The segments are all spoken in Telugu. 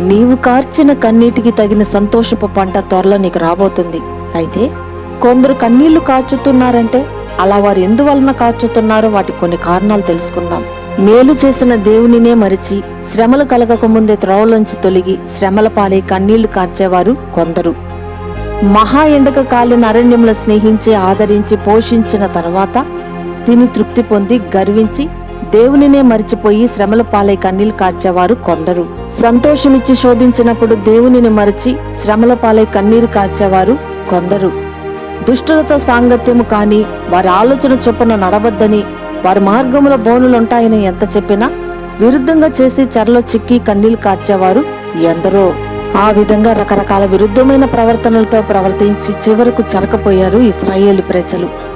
నీవు కార్చిన కన్నీటికి తగిన సంతోషపు పంట త్వరలో నీకు రాబోతుంది. అయితే కొందరు కన్నీళ్ళు కాచుతున్నారంటే అలా వారు ఎందువలన కాచుతున్నారో వాటి కొన్ని కారణాలు తెలుసుకుందాం. మేలు చేసిన దేవునినే మరిచి శ్రమలు కలగక ముందే త్రోవలోంచి తొలగి శ్రమల పాలై కన్నీళ్ళు కార్చేవారు కొందరు. మహా ఎండక కాలిన అరణ్యంలో స్నేహించి ఆదరించి పోషించిన తర్వాత తిని తృప్తి పొంది గర్వించి దేవునినే మరిచిపోయి శ్రమల పాలై కన్నీళ్ళు కార్చేవారు కొందరు. సంతోషమిచ్చి శోధించినప్పుడు దేవునిని మరచి శ్రమల పాలై కన్నీరు కార్చేవారు కొందరు. దుష్టులతో సాంగత్యము కాని వారి ఆలోచన చొప్పున నడవద్దని వారి మార్గములో బోనులుంటాయని ఎంత చెప్పినా విరుద్ధంగా చేసి చెరలో చిక్కి కన్నీళ్ళు కార్చేవారు ఎందరో. ఆ విధంగా రకరకాల విరుద్ధమైన ప్రవర్తనలతో ప్రవర్తించి చివరకు చెరకపోయారు ఇస్రాయేలు ప్రజలు.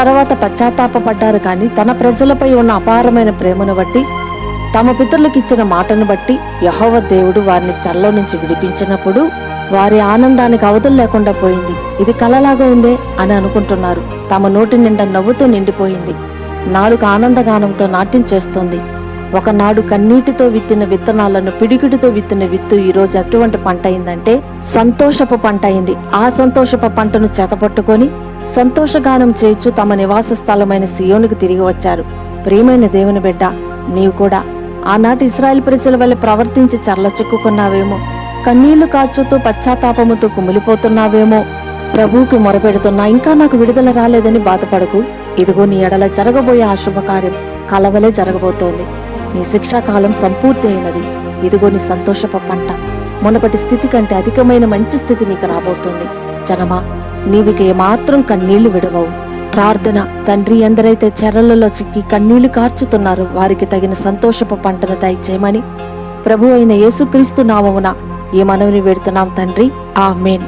తర్వాత పశ్చాత్తాపడ్డారు కానీ తన ప్రజలపై ఉన్న అపారమైన ప్రేమను బట్టి తమ పితరులకు ఇచ్చిన మాటను బట్టి యహోవ దేవుడు వారిని చల్ల నుంచి విడిపించినప్పుడు వారి ఆనందానికి అవధులు లేకుండా పోయింది. ఇది కలలాగా ఉందే అని అనుకుంటున్నారు. తమ నోటి నిండా నవ్వుతూ నిండిపోయింది. నాలుగు ఆనందగానంతో నాట్యం చేస్తోంది. ఒకనాడు కన్నీటితో విత్తిన విత్తనాలను పిడికిడితో విత్తిన విత్తు ఈరోజు అటువంటి పంట అయిందంటే సంతోషపు పంట అయింది. ఆ సంతోషపు పంటను చెతపట్టుకొని సంతోషగానం చేర్చు తమ నివాస స్థలమైన సియోనుకు తిరిగి వచ్చారు. ప్రియమైన దేవుని బిడ్డ నీవు కూడా ఆనాటి ఇస్రాయల్ ప్రజల వల్ల ప్రవర్తించి చర్ల చిక్కుకున్నావేమో. కన్నీళ్ళు కాచుతూ పశ్చాత్తాపముతో కుమిలిపోతున్నావేమో. ప్రభువుకి మొరపెడుతున్నా ఇంకా నాకు విడుదల రాలేదని బాధపడకు. ఇదిగో నీ ఎడల జరగబోయే ఆ శుభకార్యం కలవలే జరగబోతోంది. నీ శిక్షాకాలం సంపూర్తి అయినది. ఇదిగో నీ సంతోషప పంట. మునపటి స్థితి కంటే అధికమైన మంచి స్థితి నీకు రాబోతుంది. జనమా నీవిక ఏమాత్రం కన్నీళ్ళు విడవవు. ప్రార్థన తండ్రి ఎందరైతే చెరలలో చిక్కి కన్నీళ్ళు కార్చుతున్నారో. వారికి తగిన సంతోషపు పంటను దయచేయమని. ప్రభు అయిన యేసుక్రీస్తు నామమున ఈ మనవిని వేడుతున్నాం తండ్రి. ఆమెన్.